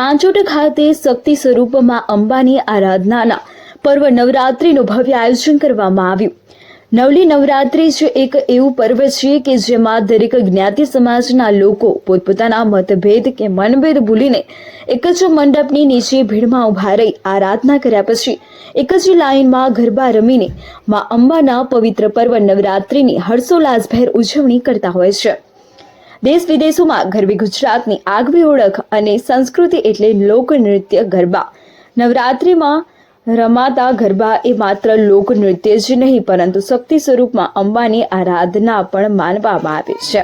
પાંચોટ ખાતે શક્તિ સ્વરૂપમાં અંબાની આરાધનાના પર્વ નવરાત્રિનું ભવ્ય આયોજન કરવામાં આવ્યું. નવલી નવરાત્રિ જ એક એવું પર્વ છે કે જેમાં દરેક જ્ઞાતિ સમાજના લોકો પોતપોતાના મતભેદ કે મનભેદ ભૂલીને એક જ મંડપની નીચે ભીડમાં ઊભા રહી આરાધના કર્યા પછી એક જ લાઈનમાં ગરબા રમીને મા અંબાના પવિત્ર પર્વ નવરાત્રિની હર્ષોલ્લાસભેર ઉજવણી કરતા હોય છે. દેશ વિદેશોમાં ગરબી ગુજરાતની આગવી ઓળખ અને સંસ્કૃતિ એટલે લોકનૃત્ય ગરબા. નવરાત્રિમાં રમાતા ગરબા એ માત્ર લોકનૃત્ય જ નહીં, પરંતુ શક્તિ સ્વરૂપમાં અંબાની આરાધના પણ માનવામાં આવે છે.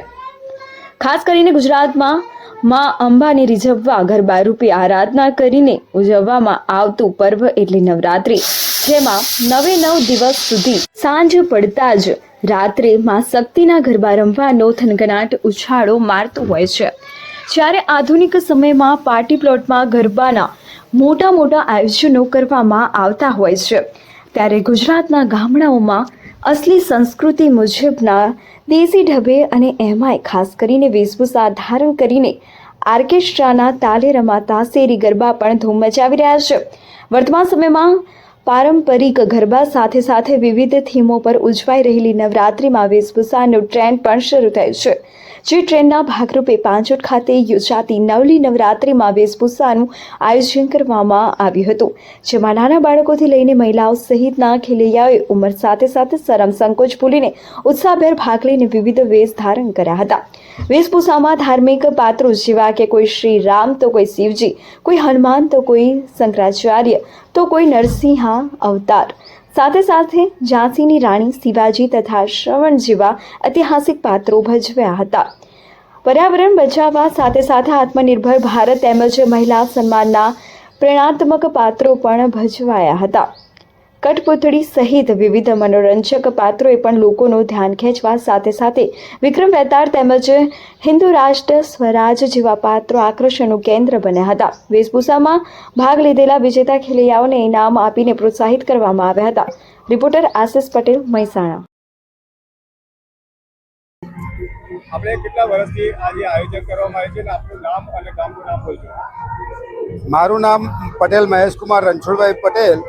ખાસ કરીને ગુજરાતમાં માં અંબાને રીઝવવા ગરબા રૂપે આરાધના કરીને ઉજવવામાં આવતું પર્વ એટલે નવરાત્રિ, જેમાં નવે નવ દિવસ સુધી સાંજ પડતા જ રાત્રે માં શક્તિના ગરબા રમવાનો થનગનાટ ઉછાળો મારતો હોય છે. જ્યારે આધુનિક સમયમાં પાર્ટી પ્લોટમાં ગરબાના મોટા મોટા આયોજનો કરવામાં આવતા હોય છે, ત્યારે ગુજરાતના ગામડાઓમાં અસલી સંસ્કૃતિ મુજબના દેશી ઢબે અને એમાંય ખાસ કરીને વેશભૂષા ધારણ કરીને આર્કેસ્ટ્રાના તાલે રમાતા શેરી ગરબા પણ ધૂમ મચાવી રહ્યા છે. વર્તમાન સમયમાં પારંપરિક ગરબા સાથે સાથે વિવિધ થીમો પર ઉજવાઈ રહેલી નવરાત્રિમાં વેશભૂષાનું ટ્રેન્ડ પણ શરૂ થયું છે. જે ટ્રેન્ડના ભાગરૂપે પાંચોટ ખાતે યોજાતી નવલી નવરાત્રિમાં વેશભૂષાનું આયોજન કરવામાં આવ્યું હતું, જેમાં નાના બાળકોથી લઈને મહિલાઓ સહિતના ખેલૈયાઓએ ઉંમર સાથે સાથે શરમ સંકોચ ભૂલીને ઉત્સાહભેર ભાગ લઈને વિવિધ વેશ ધારણ કર્યા હતા. વેશભૂષામાં ધાર્મિક પાત્રો જેવા કે કોઈ શ્રી રામ તો કોઈ શિવજી, કોઈ હનુમાન તો કોઈ શંકરાચાર્ય, તો કોઈ નરસિંહા અવતાર. સાથે સાથે ઝાંસીની રાણી શિવાજી તથા શ્રવણ જેવા ઐતિહાસિક પાત્રો ભજવ્યા હતા. પર્યાવરણ બચાવવા સાથે સાથે આત્મનિર્ભર ભારત તેમજ મહિલા સન્માનના પ્રેરણાત્મક પાત્રો પણ ભજવાયા હતા. કઠપુતળી સહિત વિવિધ મનોરંજક પાત્રોએ પણ લોકોનું ધ્યાન ખેંચવા સાથે સાથે વિક્રમ વેતાળ તેમજ હિન્દુ રાષ્ટ્ર સ્વરાજ જેવા પાત્રો આકર્ષણનું કેન્દ્ર બન્યા હતા. વેશભૂષામાં ભાગ લીધેલા વિજેતા ખેલૈયાઓને ઇનામ આપીને પ્રોત્સાહિત કરવામાં આવ્યા હતા. રિપોર્ટર આશિષ પટેલ મહેસાણા. આપણે કેટલા વર્ષથી આજે આયોજન કરવામાં આવે છે અને આપનું નામ અને ગામનું નામ બોલજો. મારું નામ પટેલ મહેશકુમાર રણછોડભાઈ પટેલ.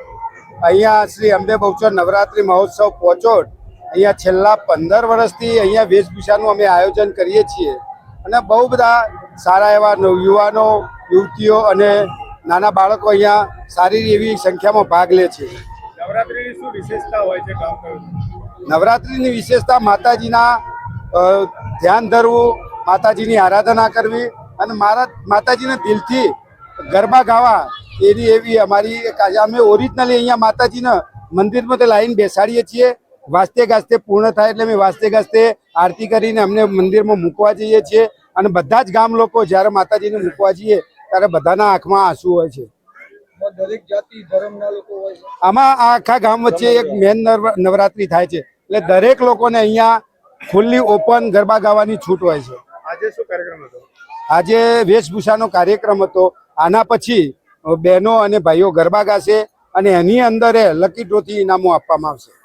અહીંયા શ્રી અંબે બહુચર નવરાત્રિ મહોત્સવ પોચોટ અહીંયા છેલ્લા પંદર વર્ષથી અહીંયા વેશભૂષાનું અમે આયોજન કરીએ છીએ. અને બહુ બધા સારા એવા નવ- યુવાનો યુવતીઓ અને નાના બાળકો અહીંયા સારી એવી સંખ્યામાં ભાગ લે છે. નવરાત્રિની શું વિશેષતા હોય છે નવરાત્રિની વિશેષતા માતાજીના ધ્યાન ધરવું માતાજીની આરાધના કરવી અને મારા માતાજીના દિલથી ગરબા ગાવા એની એવી અમારી અમે ઓરિજિનલી અહીંયા માતાજીના મંદિરમાં તે લાઈન બેસાડીએ છીએ. વાસ્તે ગાસ્તે પૂર્ણ થાય એટલે અમે વાસ્તે ગાસ્તે આરતી કરીને અમને મંદિરમાં મૂકવા જઈએ છીએ. અને બધા જ ગામ લોકો જ્યારે માતાજીને મૂકવા જઈએ ત્યારે બધાના આંખમાં આંસુ હોય છે. આમાં આખા ગામ વચ્ચે એક મેન નવરાત્રી થાય છે. એટલે દરેક લોકોને અહીંયા ખુલ્લી ઓપન ગરબા ગાવાની છૂટ હોય છે. આજે શું કાર્યક્રમ હતો? આજે વેશભૂષાનો કાર્યક્રમ હતો. આના પછી બહેનો અને ભાઈઓ ગરબા ગાશે અને એની અંદર લકી ડ્રોથી ઇનામો આપવામાં આવશે.